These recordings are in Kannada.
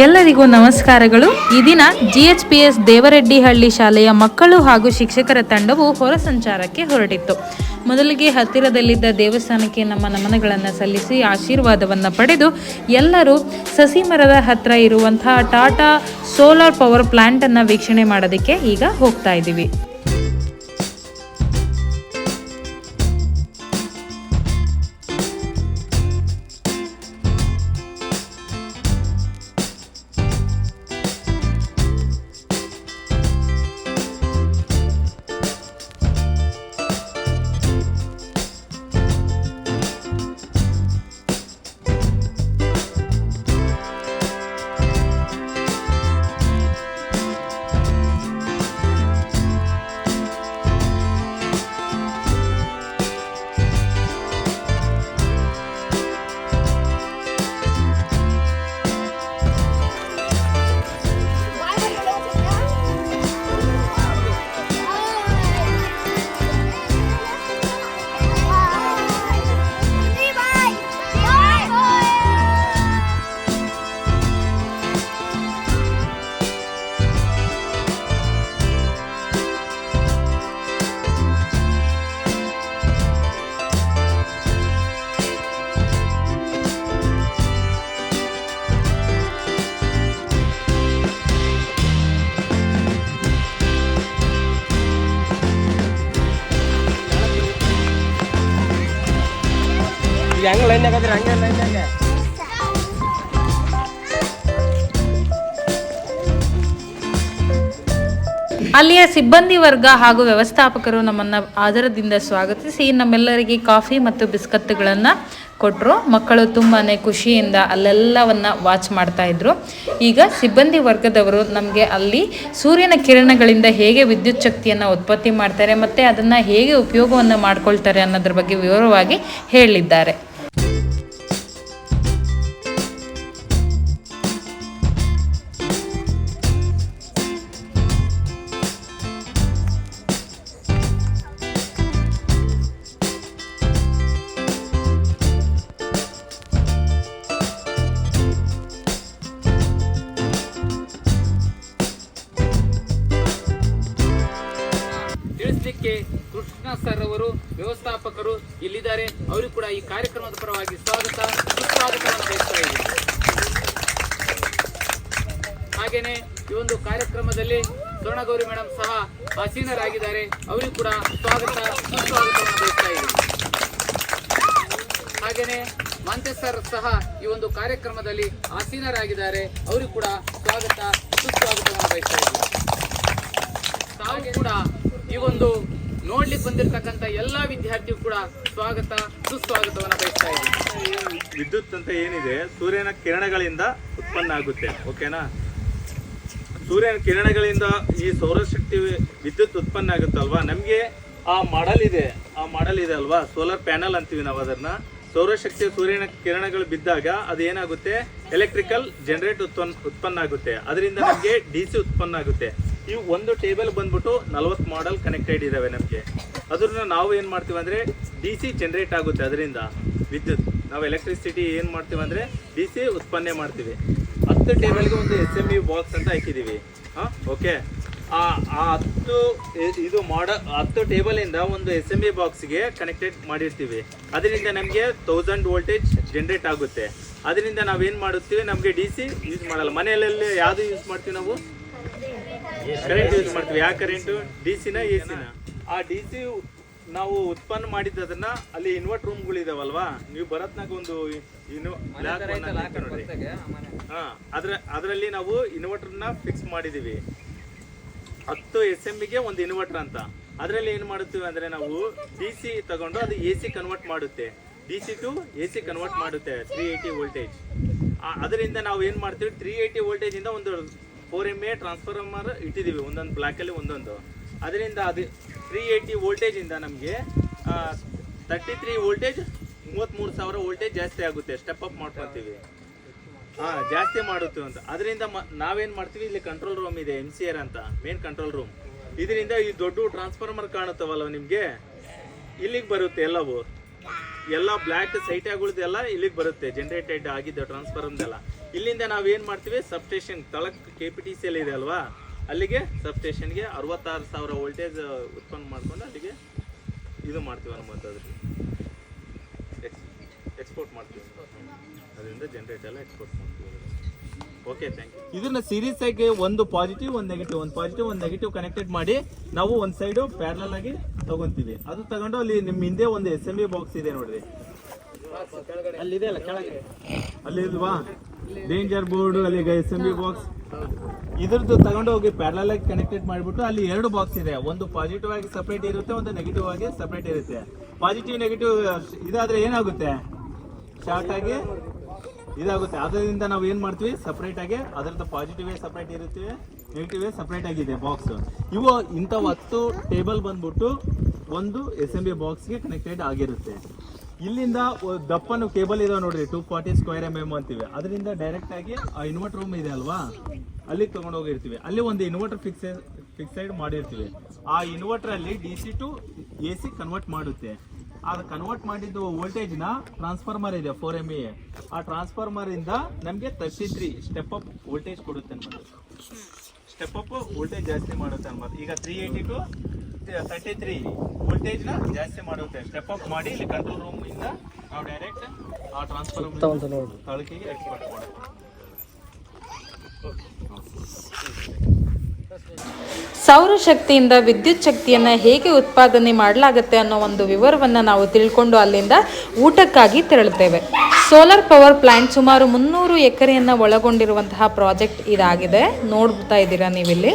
ಎಲ್ಲರಿಗೂ ನಮಸ್ಕಾರಗಳು. ಈ ದಿನ ಜಿಎಚ್ಪಿಎಸ್ ದೇವರೆಡ್ಡಿಹಳ್ಳಿ ಶಾಲೆಯ ಮಕ್ಕಳು ಹಾಗೂ ಶಿಕ್ಷಕರ ತಂಡವು ಹೊರ ಸಂಚಾರಕ್ಕೆ ಹೊರಟಿತ್ತು. ಮೊದಲಿಗೆ ಹತ್ತಿರದಲ್ಲಿದ್ದ ದೇವಸ್ಥಾನಕ್ಕೆ ನಮ್ಮ ನಮನಗಳನ್ನು ಸಲ್ಲಿಸಿ ಆಶೀರ್ವಾದವನ್ನು ಪಡೆದು ಎಲ್ಲರೂ ಸಸಿ ಮರದ ಹತ್ತಿರ ಇರುವಂತಹ ಟಾಟಾ ಸೋಲಾರ್ ಪವರ್ ಪ್ಲಾಂಟನ್ನು ವೀಕ್ಷಣೆ ಮಾಡೋದಕ್ಕೆ ಈಗ ಹೋಗ್ತಾ ಇದ್ದೀವಿ. ಅಲ್ಲಿಯ ಸಿಬ್ಬಂದಿ ವರ್ಗ ಹಾಗೂ ವ್ಯವಸ್ಥಾಪಕರು ನಮ್ಮನ್ನು ಆದರದಿಂದ ಸ್ವಾಗತಿಸಿ ನಮ್ಮೆಲ್ಲರಿಗೆ ಕಾಫಿ ಮತ್ತು ಬಿಸ್ಕತ್ತುಗಳನ್ನು ಕೊಟ್ಟರು ಮಕ್ಕಳು ತುಂಬಾ ಖುಷಿಯಿಂದ ಅಲ್ಲೆಲ್ಲವನ್ನ ವಾಚ್ ಮಾಡ್ತಾ ಇದ್ರು. ಈಗ ಸಿಬ್ಬಂದಿ ವರ್ಗದವರು ನಮಗೆ ಅಲ್ಲಿ ಸೂರ್ಯನ ಕಿರಣಗಳಿಂದ ಹೇಗೆ ವಿದ್ಯುತ್ ಶಕ್ತಿಯನ್ನು ಉತ್ಪತ್ತಿ ಮಾಡ್ತಾರೆ ಮತ್ತು ಅದನ್ನು ಹೇಗೆ ಉಪಯೋಗವನ್ನು ಮಾಡ್ಕೊಳ್ತಾರೆ ಅನ್ನೋದ್ರ ಬಗ್ಗೆ ವಿವರವಾಗಿ ಹೇಳಿದ್ದಾರೆ. ವ್ಯವಸ್ಥಾಪಕರು ಇಲ್ಲಿದ್ದಾರೆ. ಅವರು ಕೂಡ ಈ ಕಾರ್ಯಕ್ರಮದ ಪರವಾಗಿ ಸ್ವಾಗತ, ಸುಸ್ವಾಗತವನ್ನು ಬಯಸ್ತಾ ಇದ್ದೀವಿ. ಹಾಗೇನೆ ಈ ಒಂದು ಕಾರ್ಯಕ್ರಮದಲ್ಲಿ ಸ್ವರ್ಣಗೌರಿ ಮೇಡಮ್ ಸಹ ಆಸೀನರಾಗಿದ್ದಾರೆ. ಅವರಿಗೂ ಕೂಡ ಸ್ವಾಗತ, ಸುಸ್ವಾಗತವನ್ನು ಬಯಸ್ತಾ ಇದ್ದೀವಿ. ಹಾಗೇನೆ ಮಾಂತೇಸರ್ ಸಹ ಈ ಒಂದು ಕಾರ್ಯಕ್ರಮದಲ್ಲಿ ಆಸೀನರಾಗಿದ್ದಾರೆ. ಅವರಿಗೂ ಕೂಡ ಸ್ವಾಗತ, ಸುಸ್ವಾಗತವನ್ನು ಬಯಸ್ತಾ ಇದ್ದೀವಿ. ತಾವು ಕೂಡ ಈ ಒಂದು ನೋಡ್ಲಿಕ್ಕೆ ಬಂದಿರತಕ್ಕಂತ ಎಲ್ಲಾ ವಿದ್ಯಾರ್ಥಿಗೂ ಕೂಡ ಸ್ವಾಗತ, ಸುಸ್ವಾಗತವನ್ನು ಬಯಸ್ತಾ ಇದ್ದೀನಿ. ವಿದ್ಯುತ್ ಅಂತ ಏನಿದೆ, ಸೂರ್ಯನ ಕಿರಣಗಳಿಂದ ಉತ್ಪನ್ನ ಆಗುತ್ತೆ, ಓಕೆನಾ? ಸೂರ್ಯನ ಕಿರಣಗಳಿಂದ ಈ ಸೌರಶಕ್ತಿ ವಿದ್ಯುತ್ ಉತ್ಪನ್ನ ಆಗುತ್ತಲ್ವಾ? ನಮಗೆ ಆ ಮಾಡಲ್ ಇದೆ ಆ ಮಾಡಲ್ ಇದೆ ಅಲ್ವಾ? ಸೋಲಾರ್ ಪ್ಯಾನಲ್ ಅಂತೀವಿ ನಾವು ಅದನ್ನ. ಸೌರಶಕ್ತಿ ಸೂರ್ಯನ ಕಿರಣಗಳು ಬಿದ್ದಾಗ ಅದು ಏನಾಗುತ್ತೆ? ಎಲೆಕ್ಟ್ರಿಕಲ್ ಜನರೇಟ್ ಉತ್ಪನ್ನ ಉತ್ಪನ್ನ ಆಗುತ್ತೆ. ಅದರಿಂದ ನಮಗೆ ಡಿ ಸಿ ಉತ್ಪನ್ನ ಆಗುತ್ತೆ. ಈ ಒಂದು ಟೇಬಲ್ ಬಂದ್ಬಿಟ್ಟು ನಲ್ವತ್ತು ಮಾಡಲ್ ಕನೆಕ್ಟೆಡ್ ಇದ್ದಾವೆ ನಮಗೆ. ಅದನ್ನ ನಾವು ಏನು ಮಾಡ್ತೀವಿ ಅಂದರೆ ಡಿ ಸಿ ಜನರೇಟ್ ಆಗುತ್ತೆ ಅದರಿಂದ. ವಿದ್ಯುತ್. ನಾವು ಎಲೆಕ್ಟ್ರಿಸಿಟಿ ಏನು ಮಾಡ್ತೀವಿ ಅಂದರೆ ಡಿ ಸಿ ಉತ್ಪನ್ನ ಮಾಡ್ತೀವಿ. ಹತ್ತು ಟೇಬಲ್ಗೆ ಒಂದು ಎಸ್ ಎಂ ಬಿ ಬಾಕ್ಸ್ ಅಂತ ಹಾಕಿದ್ದೀವಿ ಹಾಂ ಓಕೆ ಆ ಆ ಹತ್ತು ಇದು ಮಾಡ ಹತ್ತು ಟೇಬಲಿಂದ ಒಂದು ಎಸ್ ಎಂ ಇ ಬಾಕ್ಸ್ಗೆ ಕನೆಕ್ಟೆಡ್ ಮಾಡಿರ್ತೀವಿ. ಅದರಿಂದ ನಮಗೆ ತೌಸಂಡ್ ವೋಲ್ಟೇಜ್ ಜನರೇಟ್ ಆಗುತ್ತೆ. ಅದರಿಂದ ನಾವೇನು ಮಾಡುತ್ತೀವಿ? ನಮಗೆ ಡಿ ಸಿ ಯೂಸ್ ಮಾಡಲ್ಲ. ಮನೆಯಲ್ಲಿ ಯಾವುದು ಯೂಸ್ ಮಾಡ್ತೀವಿ ನಾವು? ಕರೆಂಟ್ ಯೂಸ್ ಮಾಡ್ತೀವಿ. ಯಾವ ಕರೆಂಟು ಡಿ ಸಿನ ಎ ಸಿನ ಆ ಡಿ ಸಿ ನಾವು ಉತ್ಪನ್ನ ಮಾಡಿದ್ದನ್ನ ಅಲ್ಲಿ ಇನ್ವರ್ಟ್ ರೂಮ್ಗಳು ಇದಾವಲ್ವಾ? ನೀವು ಬರತ್ನಾಗ ಒಂದು ನೋಡಿ. ಹಾ ಅದ್ರ ಅದರಲ್ಲಿ ನಾವು ಇನ್ವರ್ಟರ್ನ ಫಿಕ್ಸ್ ಮಾಡಿದೀವಿ. ಹತ್ತು ಎಸ್ ಎಂ ಗೆ ಒಂದು ಇನ್ವರ್ಟರ್ ಅಂತ. ಅದರಲ್ಲಿ ಏನು ಮಾಡುತ್ತೀವಿ ಅಂದ್ರೆ ನಾವು ಡಿ ಸಿ ತಗೊಂಡು ಅದು ಎ ಸಿ ಕನ್ವರ್ಟ್ ಮಾಡುತ್ತೆ. D C to A C convert ಮಾಡುತ್ತೆ ತ್ರೀ ಏಯ್ಟಿ ವೋಲ್ಟೇಜ್ ಅದರಿಂದ ನಾವು ಏನು ಮಾಡ್ತೀವಿ? ತ್ರೀ ಏಯ್ಟಿ ವೋಲ್ಟೇಜ್ ಇಂದ ಒಂದು ಫೋರ್ ಎಂ ಎ ಟ್ರಾನ್ಸ್ಫಾರ್ಮರ್ ಇಟ್ಟಿದ್ದೀವಿ, ಒಂದೊಂದು ಬ್ಲ್ಯಾಕಲ್ಲಿ ಒಂದೊಂದು. ಅದರಿಂದ ಅದು ತ್ರೀ ಏಯ್ಟಿ ವೋಲ್ಟೇಜಿಂದ ನಮಗೆ ತರ್ಟಿ ತ್ರೀ ವೋಲ್ಟೇಜ್ ಮೂವತ್ತ್ಮೂರು ಸಾವಿರ ವೋಲ್ಟೇಜ್ ಜಾಸ್ತಿ ಆಗುತ್ತೆ. ಸ್ಟೆಪ್ ಅಪ್ ಮಾಡ್ಕೊತೀವಿ ಹಾಂ, ಜಾಸ್ತಿ ಮಾಡುತ್ತೆ ಅಂತ. ಅದರಿಂದ ಮ, ನಾವೇನು ಮಾಡ್ತೀವಿ, ಇಲ್ಲಿ ಕಂಟ್ರೋಲ್ ರೂಮ್ ಇದೆ ಎಂ ಸಿ ಆರ್ ಅಂತ ಮೇನ್ ಕಂಟ್ರೋಲ್ ರೂಮ್ ಇದರಿಂದ ಈ ದೊಡ್ಡ ಟ್ರಾನ್ಸ್ಫಾರ್ಮರ್ ಕಾಣುತ್ತವಲ್ಲ ನಿಮಗೆ? ಇಲ್ಲಿಗೆ ಬರುತ್ತೆ ಎಲ್ಲವೂ. ಎಲ್ಲ ಬ್ಲ್ಯಾಕ್ ಸೈಟ್ಗಳದೆಲ್ಲ ಇಲ್ಲಿಗೆ ಬರುತ್ತೆ ಜನರೇಟೆಡ್ ಆಗಿದ್ದ ಟ್ರಾನ್ಸ್ಫಾರ್ಮ್ದೆಲ್ಲ ಇಲ್ಲಿಂದ ನಾವು ಏನು ಮಾಡ್ತೀವಿ? Substation ತಳಕ್ಕೆ Talak K P T C L ಇದೆ ಅಲ್ವಾ? ಅಲ್ಲಿಗೆ ಸಬ್ಸ್ಟೇಷನ್ಗೆ ಅರವತ್ತಾರು ಸಾವಿರ ವೋಲ್ಟೇಜ್ ಉತ್ಪನ್ನ ಮಾಡ್ಕೊಂಡು ಅಲ್ಲಿಗೆ ಇದು ಮಾಡ್ತೀವಿ ಎಕ್ಸ್ ಎಕ್ಸ್ಪೋರ್ಟ್ ಮಾಡ್ತೀವಿ. ಅದರಿಂದ ಜನರೇಟ್ ಎಲ್ಲ ಎಕ್ಸ್ಪೋರ್ಟ್ ಮಾಡ್ತೀವಿ ಓಕೆ ಥ್ಯಾಂಕ್ ಯು ಇದನ್ನ ಸೀರೀಸ್ ಆಗಿ ಒಂದು ಪಾಸಿಟಿವ್ ಒಂದು ನೆಗೆಟಿವ್ ಒಂದು ಪಾಸಿಟಿವ್ ಒಂದು ನೆಗೆಟಿವ್ ಕನೆಕ್ಟೆಡ್ ಮಾಡಿ ನಾವು ಒಂದು ಸೈಡು ಪ್ಯಾರಲಲ್ ಆಗಿ ತಗೊಂತೀವಿ. ಅದು ತಗೊಂಡು ಅಲ್ಲಿ ನಿಮ್ಮ ಹಿಂದೆ ಒಂದು ಎಸ್ ಎಂ ಬಿ ಬಾಕ್ಸ್ ಇದೆ ನೋಡ್ರಿ. ಅಲ್ಲಿದೆ ಅಲ್ಲ ಕೆಳಗೆ? ಅಲ್ಲಿ ಇಲ್ವಾ? ಡೇಂಜರ್ ಬೋರ್ಡ್ ಅಲ್ಲಿ ಬಿ ಬಾಕ್ಸ್ ಇದ್ರದ್ದು ತಗೊಂಡು ಹೋಗಿ ಆಗಿ ಕನೆಕ್ಟೆಡ್ ಮಾಡಿಬಿಟ್ಟು ಅಲ್ಲಿ ಎರಡು ಬಾಕ್ಸ್ ಇದೆ. ಒಂದು ಪಾಸಿಟಿವ್ ಆಗಿ ಸಪ್ರೇಟ್ ಇರುತ್ತೆ, ಒಂದು ನೆಗೆಟಿವ್ ಆಗಿ ಸಪ್ರೇಟ್ ಇರುತ್ತೆ. ಪಾಸಿಟಿವ್ ನೆಗೆಟಿವ್ ಇದಾದ್ರೆ ಏನಾಗುತ್ತೆ? ಶಾರ್ಟ್ ಆಗಿ ಇದಾಗುತ್ತೆ. ಅದರಿಂದ ನಾವು ಏನು ಮಾಡ್ತೀವಿ? ಸಪ್ರೇಟ್ ಆಗಿ ಅದರದ್ದು ಪಾಸಿಟಿವ್ ಸಪ್ರೇಟ್ ಇರುತ್ತೆ ನೆಗೆಟಿವ್ ಸಪ್ರೇಟ್ ಆಗಿದೆ ಬಾಕ್ಸ್ ಇವು ಇಂಥ ಹತ್ತು ಟೇಬಲ್ ಬಂದ್ಬಿಟ್ಟು ಒಂದು ಎಸ್ ಎಂ ಬಿ ಬಾಕ್ಸ್ಗೆ ಕನೆಕ್ಟೆಡ್ ಆಗಿರುತ್ತೆ. ಇಲ್ಲಿಂದ ದಪ್ಪನ್ನು ದಪ್ಪನು ಕೇಬಲ್ ಇದಾವೆ ನೋಡ್ರಿ two forty square M M ಅಂತೀವಿ. ಅದರಿಂದ ಡೈರೆಕ್ಟ್ ಆಗಿ ಆ ಇನ್ವರ್ಟರ್ ರೂಮ್ ಇದೆ ಅಲ್ವಾ? ಅಲ್ಲಿಗೆ ತಗೊಂಡು ಹೋಗಿರ್ತೀವಿ. ಅಲ್ಲಿ ಒಂದು ಇನ್ವರ್ಟರ್ ಫಿಕ್ಸ್ ಫಿಕ್ಸೈಡ್ ಮಾಡಿರ್ತೀವಿ. ಆ ಇನ್ವರ್ಟರ್ ಅಲ್ಲಿ D C to A C convert ಮಾಡುತ್ತೆ. ಆ ಕನ್ವರ್ಟ್ ಮಾಡಿದ್ದು ವೋಲ್ಟೇಜ್ನ ಟ್ರಾನ್ಸ್ಫಾರ್ಮರ್ ಇದೆ ಫೋರ್ ಎಂ ಎ ಆ ಟ್ರಾನ್ಸ್ಫಾರ್ಮರ್ ಇಂದ ನಮಗೆ thirty three step up voltage ಕೊಡುತ್ತೆ ಅನ್ಬೋದು ಸ್ಟೆಪ್ ಅಪ್ ವೋಲ್ಟೇಜ್ ಜಾಸ್ತಿ ಮಾಡುತ್ತೆ ಅನ್ಬೋದು ಈಗ three eighty to thirty three ವೋಲ್ಟೇಜ್ನ ಜಾಸ್ತಿ ಮಾಡುತ್ತೆ. ಸ್ಟೆಪ್ ಅಪ್ ಮಾಡಿ ಇಲ್ಲಿ ಕಂಟ್ರೋಲ್ ರೂಮ್ ಇಂದ ನಾವು ಡೈರೆಕ್ಟ್ ಆ ಟ್ರಾನ್ಸ್ಫಾರ್ಮರ್ ತಳಕಿಗೆ ಎಕ್ಸ್ಪೋರ್ಟ್ ಸೌರಶಕ್ತಿಯಿಂದ ವಿದ್ಯುತ್ ಶಕ್ತಿಯನ್ನು ಹೇಗೆ ಉತ್ಪಾದನೆ ಮಾಡಲಾಗುತ್ತೆ ಅನ್ನೋ ಒಂದು ವಿವರವನ್ನು ನಾವು ತಿಳ್ಕೊಂಡು ಅಲ್ಲಿಂದ ಊಟಕ್ಕಾಗಿ ತೆರಳುತ್ತೇವೆ ಸೋಲಾರ್ ಪವರ್ ಪ್ಲಾಂಟ್ ಸುಮಾರು ಮುನ್ನೂರು ಎಕರೆಯನ್ನು ಒಳಗೊಂಡಿರುವಂತಹ ಪ್ರಾಜೆಕ್ಟ್ ಇದಾಗಿದೆ. ನೋಡ್ತಾ ಇದ್ದೀರಾ ನೀವಿಲ್ಲಿ?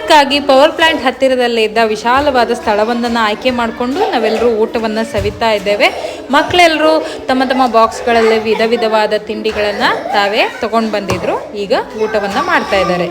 ಊಟಕ್ಕಾಗಿ ಪವರ್ ಪ್ಲಾಂಟ್ ಹತ್ತಿರದಲ್ಲೇ ಇದ್ದ ವಿಶಾಲವಾದ ಸ್ಥಳವೊಂದನ್ನು ಆಯ್ಕೆ ಮಾಡಿಕೊಂಡು ನಾವೆಲ್ಲರೂ ಊಟವನ್ನು ಸವಿತಾ ಇದ್ದೇವೆ. ಮಕ್ಕಳೆಲ್ಲರೂ ತಮ್ಮ ತಮ್ಮ ಬಾಕ್ಸ್ಗಳಲ್ಲಿ ವಿಧ ವಿಧವಾದ ತಿಂಡಿಗಳನ್ನು ತಾವೇ ತಗೊಂಡು ಬಂದಿದ್ರು. ಈಗ ಊಟವನ್ನು ಮಾಡ್ತಾ ಇದ್ದಾರೆ.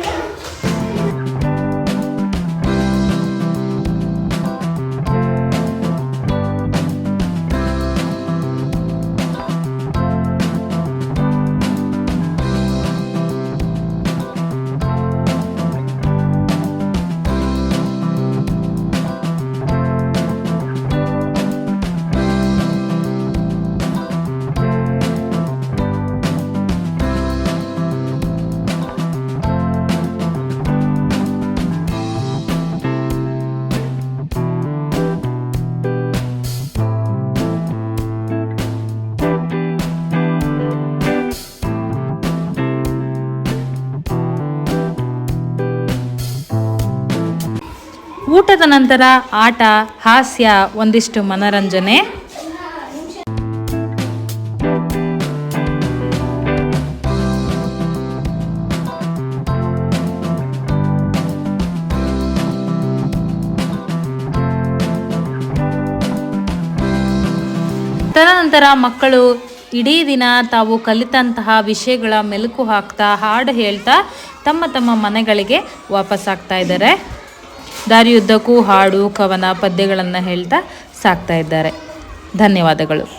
ಊಟದ ನಂತರ ಆಟ, ಹಾಸ್ಯ, ಒಂದಿಷ್ಟು ಮನರಂಜನೆ. ತದನಂತರ ಮಕ್ಕಳು ಇಡೀ ದಿನ ತಾವು ಕಲಿತಂತಹ ವಿಷಯಗಳ ಮೆಲುಕು ಹಾಕ್ತಾ, ಹಾಡು ಹೇಳ್ತಾ ತಮ್ಮ ತಮ್ಮ ಮನೆಗಳಿಗೆ ವಾಪಸ್ಸಾಗ್ತಾ ಇದ್ದಾರೆ. ದಾರಿಯುದ್ದಕ್ಕೂ ಹಾಡು ಕವನ ಪದ್ಯಗಳನ್ನು ಹೇಳ್ತಾ ಸಾಕ್ತಾ ಇದ್ದಾರೆ. ಧನ್ಯವಾದಗಳು.